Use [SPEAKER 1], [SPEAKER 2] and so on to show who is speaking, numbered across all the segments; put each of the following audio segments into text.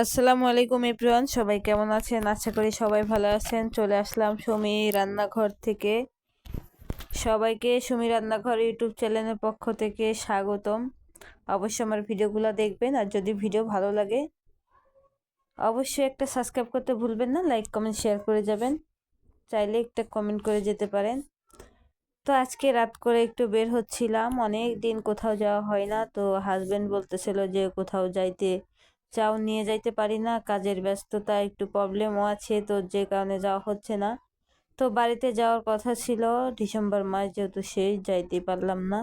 [SPEAKER 1] আসসালামু আলাইকুম এভরিওয়ান, সবাই কেমন আছেন? আশা করি সবাই ভালো আছেন। চলে আসলাম সুমি রান্নাঘর থেকে। সবাইকে সুমি রান্নাঘর ইউটিউব চ্যানেলের পক্ষ থেকে স্বাগতম। অবশ্যই আমার ভিডিওগুলো দেখবেন, আর যদি ভিডিও ভালো লাগে, অবশ্যই একটা সাবস্ক্রাইব করতে ভুলবেন না, লাইক, কমেন্ট, শেয়ার করে যাবেন। চাইলে একটা কমেন্ট করে যেতে পারেন। তো আজকে রাত করে একটু বের হচ্ছিলাম, অনেক দিন কোথাও যাওয়া হয় না। তো হাজব্যান্ড বলতেছিল যে কোথাও যাইতে চাও নিয়ে যাইতে পারি না, কাজের ব্যস্ততা, একটু প্রবলেমও আছে, তো যে কারণে যাওয়া হচ্ছে না। তো বাড়িতে যাওয়ার কথা ছিল, ডিসেম্বর মাস যেহেতু সেই যাইতে পারলাম না।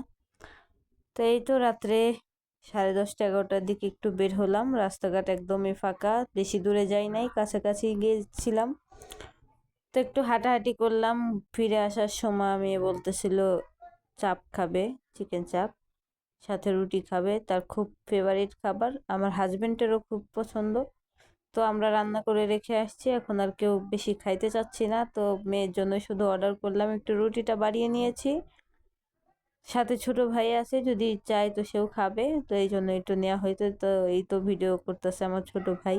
[SPEAKER 1] তো এই তো রাত্রে সাড়ে দশটা, এগারোটার দিকে একটু বের হলাম, রাস্তাঘাট একদমই ফাঁকা, বেশি দূরে যাই নাই, কাছাকাছি গিয়েছিলাম। তো একটু হাঁটাহাঁটি করলাম, ফিরে আসার সময় আমি বলতেছিল, চাপ খাবে চিকেন চাপ। সাথে রুটি খাবে, তার খুব ফেভারিট খাবার। আমার হাজব্যান্ডেরও খুব পছন্দ। তো আমরা রান্না করে রেখে আসছি, এখন আর কেউ বেশি খাইতে চাচ্ছি না। তো মেয়ের জন্য শুধু অর্ডার করলাম, একটু রুটিটা বাড়িয়ে নিয়েছি। সাথে ছোট ভাই আছে, যদি চায় তো সেও খাবে। তো এই জন্য একটু নেওয়া হয়তো তো এই তো ভিডিও করতেছে আমার ছোট ভাই।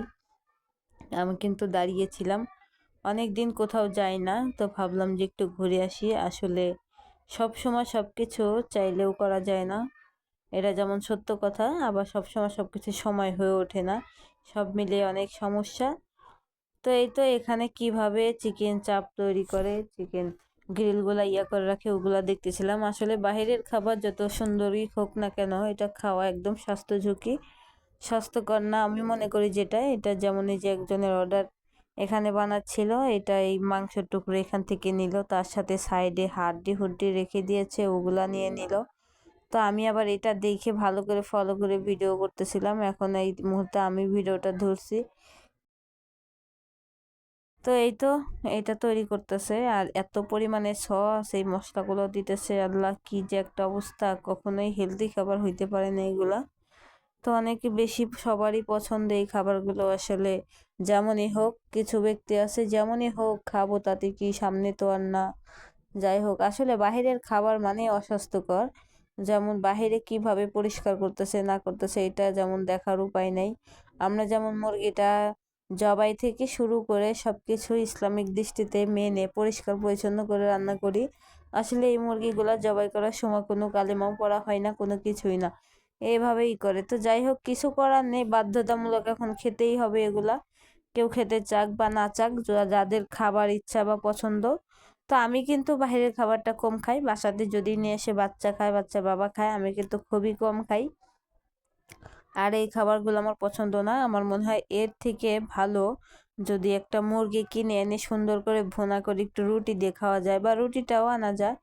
[SPEAKER 1] আমি কিন্তু দাঁড়িয়েছিলাম। অনেক দিন কোথাও যাই না, তো ভাবলাম যে একটু ঘুরে আসি। আসলে সব সময় সব কিছু চাইলেও করা যায় না। এটা যেমন সত্য কথা, আবার সবসময় সব কিছু সময় হয়ে ওঠে না। সব মিলিয়ে অনেক সমস্যা। তো এই তো এখানে কীভাবে চিকেন চাপ তৈরি করে চিকেন গ্রিলগুলা ইয়া করে রাখে, ওগুলা দেখতেছিলাম। আসলে বাহিরের খাবার যত সুন্দরই হোক না কেন, এটা খাওয়া একদম স্বাস্থ্য ঝুঁকি। স্বাস্থ্যকর না আমি মনে করি যেটা, এটা যেমন এই যে একজনের অর্ডার এখানে বানাচ্ছিল, এটা এই মাংসের টুকরো এখান থেকে নিল, তার সাথে সাইডে হাড্ডি হুড্ডি রেখে দিয়েছে, ওগুলা নিয়ে নিল। তো আমি আবার এটা দেখে ভালো করে ফলো করে ভিডিও করতেছিলাম। এখন এই মুহূর্তে আমি ভিডিওটা ধরছি। তো এই তো, এটা তৈরি করতেছে। আর এত পরিমাণে সস এই মশলাগুলো দিতেছে আল্লাহ, কি যে একটা অবস্থা। কখনোই হেলদি খাবার হইতে পারে না এগুলা। তো অনেকে বেশি সবারই পছন্দ এই খাবারগুলো আসলে। যেমনই হোক, কিছু ব্যক্তি আছে যেমনই হোক, খাব তাতে কি সামনে তো আর না। যাই হোক, আসলে বাহিরের খাবার মানে অস্বাস্থ্যকর। যেমন বাহিরে কীভাবে পরিষ্কার করতেছে, না করতেছে, এটা যেমন দেখার উপায় নেই। আমরা যেমন মুরগিটা জবাই থেকে শুরু করে সব কিছু ইসলামিক দৃষ্টিতে মেনে, পরিষ্কার, পরিচ্ছন্ন করে রান্না করি। আসলে এই মুরগিগুলা জবাই করার সময় কোনো কালেমাও পড়া হয় না, কোনো কিছুই না। এইভাবেই করে। তো যাই হোক, কিছু করার নেই, বাধ্যতামূলক এখন খেতেই হবে এগুলা। কেউ খেতে চাক বা না চাক যাদের খাবার ইচ্ছা বা পছন্দ তো আমি কিন্তু বাইরের খাবারটা কম খাই। বাসাতে যদি নিয়ে এসে বাচ্চা খায়, বাচ্চা বাবা খায়, আমি কিন্তু খুবই কম খাই। আর এই খাবারগুলো আমার পছন্দ না। আমার মনে হয় এর থেকে ভালো যদি একটা মুরগি কিনে এনে সুন্দর করে ভোনা করে একটু রুটি দিয়ে খাওয়া যায় বা রুটিটাও আনা যায়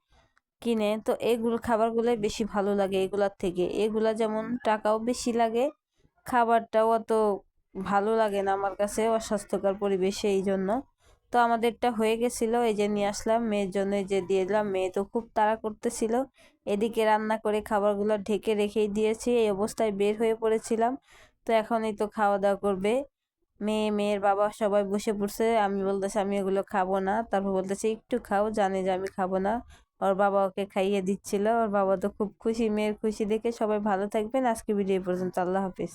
[SPEAKER 1] কিনে, তো এগুলো খাবারগুলোই বেশি ভালো লাগে এগুলার থেকে। এগুলা যেমন টাকাও বেশি লাগে, খাবারটাও অত ভালো লাগে না আমার কাছে, অস্বাস্থ্যকর পরিবেশে এই জন্য। তো আমাদেরটা হয়ে গেছিল, এই যে নিয়ে আসলাম, মেয়ের জন্য যে দিয়ে দিলাম, মেয়ে তো খুব তাড়া করতেছিল। এদিকে রান্না করে খাবারগুলো ঢেকে রেখেই দিয়েছি, এই অবস্থায় বের হয়ে পড়েছিলাম। তো এখনই তো খাওয়া দাওয়া করবে। মেয়ে, মেয়ের বাবা সবাই বসে পড়ছে, আমি বলতেছি, আমি এগুলো খাব না। তারপর বলতেছি, একটু খাও, জানে যে আমি খাব না। ওর বাবা ওকে খাইয়ে দিচ্ছিল, ওর বাবা তো খুব খুশি, মেয়ের খুশি দেখে সবাই ভালো থাকবেন। আজকে ভিডিও পর্যন্ত, আল্লাহ হাফিজ।